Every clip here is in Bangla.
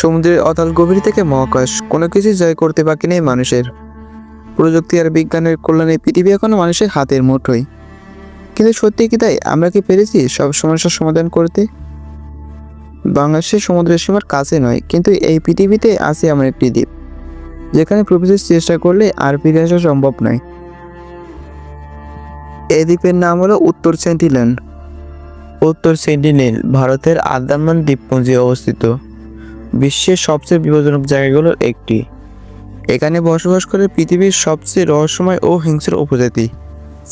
সমুদ্রের অতল গভীর থেকে মহাকাশ কোনো কিছু জয় করতে বাকি নেই মানুষের। প্রযুক্তি আর বিজ্ঞানের কল্যাণে পৃথিবী এখনও মানুষের হাতের মুঠোয়। কিন্তু সত্যি কি তাই? আমরা কি পেরেছি সব সমস্যার সমাধান করতে? বাংলাদেশের সমুদ্রের সীমার কাছে নয়, কিন্তু এই পৃথিবীতে আছে এমন একটি দ্বীপ, যেখানে প্রবেশের চেষ্টা করলে আর ফিরে আসা সম্ভব নয়। এই দ্বীপের নাম হলো উত্তর সেন্টিল্যান্ড উত্তর সেন্টিনেল ভারতের আন্দামান দ্বীপপুঞ্জে অবস্থিত। বিশ্বের সবচেয়ে বিপজ্জনক জায়গাগুলোর একটি। এখানে বসবাস করে পৃথিবীর সবচেয়ে রহস্যময় ও হিংস্র উপজাতি,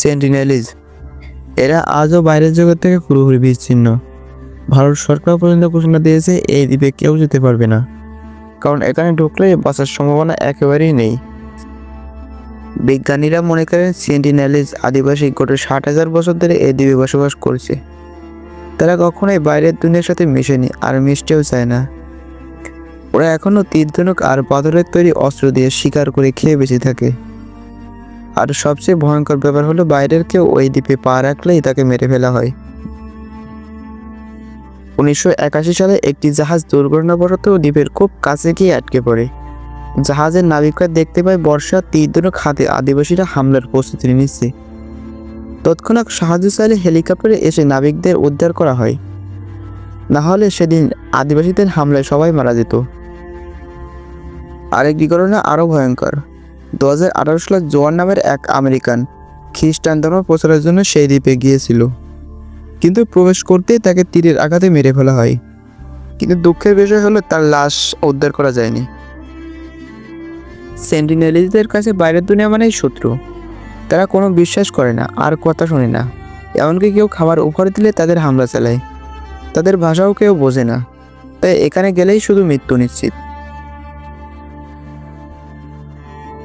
সেন্টিনেলিজ। এরা আজও বাইরের জগৎ থেকে পুরোপুরি বিচ্ছিন্ন। ভারত সরকার পর্যন্ত ঘোষণা দিয়েছে এই দ্বীপে কেউ যেতে পারবে না, কারণ এখানে ঢুকলে বাঁচার সম্ভাবনা একেবারেই নেই। বিজ্ঞানীরা মনে করেন সেন্টিনেলিজ আদিবাসী গোটা ষাট হাজার বছর ধরে এই দ্বীপে বসবাস করছে। তারা কখনোই বাইরের দুনিয়ার সাথে মিশেনি, আর মিশতেও চায় না। ওরা এখনও তীর ধনুক আর পাথরের তৈরি অস্ত্র দিয়ে শিকার করে খেয়ে বেঁচে থাকে। আর সবচেয়ে ভয়ঙ্কর ব্যাপার হলো বাইরের কেউ ওই দ্বীপে পা রাখলেই তাকে মেরে ফেলা হয়। উনিশশো একাশি সালে একটি জাহাজ দুর্ঘটনাবশত দ্বীপের খুব কাছে গিয়ে আটকে পড়ে। জাহাজের নাবিকরা দেখতে পায় বর্ষা তীর ধনুক হাতে আদিবাসীরা হামলার প্রস্তুতি নিচ্ছে। তৎক্ষণাৎ সাহায্য চাইলে হেলিকপ্টারে এসে নাবিকদের উদ্ধার করা হয়। না হলে সেদিন আদিবাসীদের হামলায় সবাই মারা যেত। আরেকটি ঘটনা আরও ভয়ঙ্কর। দু হাজার আঠারো সালে জোয়ান নামের এক আমেরিকান খ্রিস্টান ধর্ম প্রচারের জন্য সেই দ্বীপে গিয়েছিল। কিন্তু প্রবেশ করতেই তাকে তীরের আঘাতে মেরে ফেলা হয়। কিন্তু দুঃখের বিষয় হলো তার লাশ উদ্ধার করা যায়নি। সেন্টিনেলিজদের কাছে বাইরের দুনিয়া মানেই শত্রু। তারা কোনো বিশ্বাস করে না, আর কথা শোনে না। এমনকি কেউ খাবার উপহার দিলে তাদের হামলা চালায়। তাদের ভাষাও কেউ বোঝে না। তাই এখানে গেলেই শুধু মৃত্যু নিশ্চিত।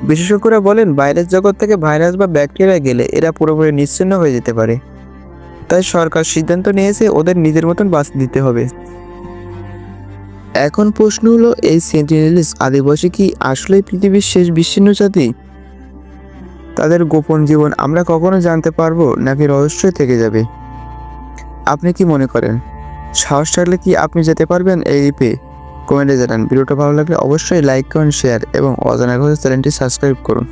বিশেষজ্ঞরা বলেন বাইরের জগৎ থেকে ভাইরাস বা ব্যাকটেরিয়া গেলে এরা পুরোপুরি নিশ্চিন্ন হয়ে যেতে পারে। তাই সরকার সিদ্ধান্ত নিয়েছে ওদের নিজের মতন বাঁচ দিতে হবে। এখন প্রশ্ন হলো, এই সেন্টিনেলিস আদিবাসী কি আসলে পৃথিবীর শেষ বিচ্ছিন্ন জাতি? তাদের গোপন জীবন আমরা কখনো জানতে পারব নাকি রহস্যই থেকে যাবে? আপনি কি মনে করেন? সাহস থাকলে কি আপনি যেতে পারবেন এই দ্বীপে? কমেন্টে জানান। ভিডিওটা ভালো লাগলে অবশ্যই লাইক করুন শেয়ার এবং অজানা ঘরে চ্যানেলটি সাবস্ক্রাইব করুন।